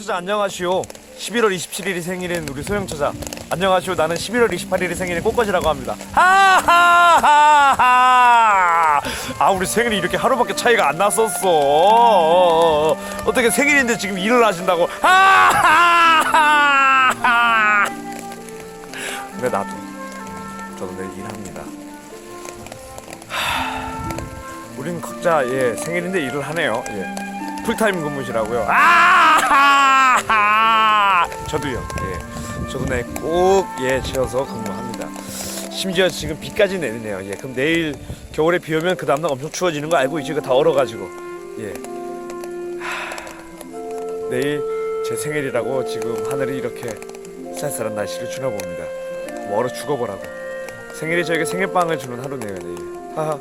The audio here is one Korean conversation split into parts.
소영처자 안녕하시오. 11월 27일이 생일인 우리 소영처자. 안녕하시오. 나는 11월 28일이 생일인 꽃까지라고 합니다. 하하하하. 아 우리 생일이 이렇게 하루밖에 차이가 안 났었어. 어떻게 생일인데 지금 일을 하신다고? 하하하하. 근데 나도 저도 내일 일합니다. 우리는 각자 예 생일인데 일을 하네요. 예 풀타임 근무시라고요. 아 저도요. 예 저도 내꼭예 지어서 근무합니다. 심지어 지금 비까지 내리네요. 예 그럼 내일 겨울에 비 오면 그 다음날 엄청 추워지는 거 알고 있지? 그다 얼어 가지고 예 하, 내일 제 생일이라고 지금 하늘이 이렇게 쌀쌀한 날씨를 주나 봅니다. 뭐 얼어 죽어보라고. 생일이 저에게 생일빵을 주는 하루네요 내일. 하하.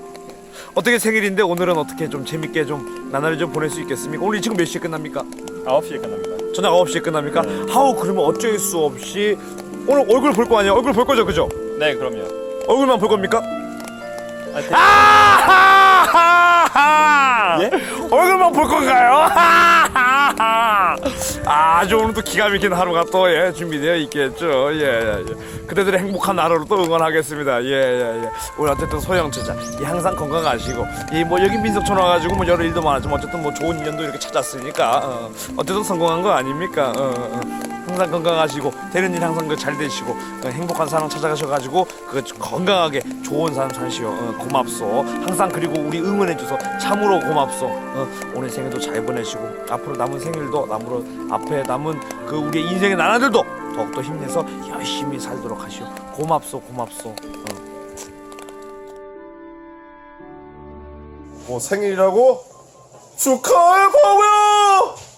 어떻게 생일인데 오늘은 어떻게 좀 재밌게 좀 나날을 좀 보낼 수 있겠습니까? 오늘 지금 몇 시에 끝납니까? 9시에 끝납니다. 저녁 9시에 끝납니까? 하우 그러면 어쩔 수 없이 오늘 얼굴 볼 거 아니에요? 얼굴 볼 거죠, 그죠? 네, 그럼요. 얼굴만 볼 겁니까? 아, 대- 아하하하! 예? 얼굴만 볼 건가요? 아주 오늘 또 기가 막힌 하루가 또 예, 준비되어 있겠죠. 예, 예, 예. 그대들의 행복한 하루로 또 응원하겠습니다. 예, 예, 예. 오늘 어쨌든 소영처자 예, 항상 건강하시고 예, 뭐 여기 민속촌 와가지고 뭐 여러 일도 많았지만 어쨌든 뭐 좋은 인연도 이렇게 찾았으니까 어, 어쨌든 성공한 거 아닙니까? 어, 어. 항상 건강하시고 되는 일 항상 그잘 되시고 어, 행복한 사람 찾아가셔가지고 그 건강하게 좋은 삶 사시오 어, 고맙소 항상 그리고 우리 응원해줘서 참으로 고맙소 어, 오늘 생일도 잘 보내시고 앞으로 남은 생일도 남으로 앞에 남은 그 우리 인생의 나날들도 더욱더 힘내서 열심히 살도록 하시오. 고맙소 고맙소. 어. 뭐 생일이라고? 축하해 보면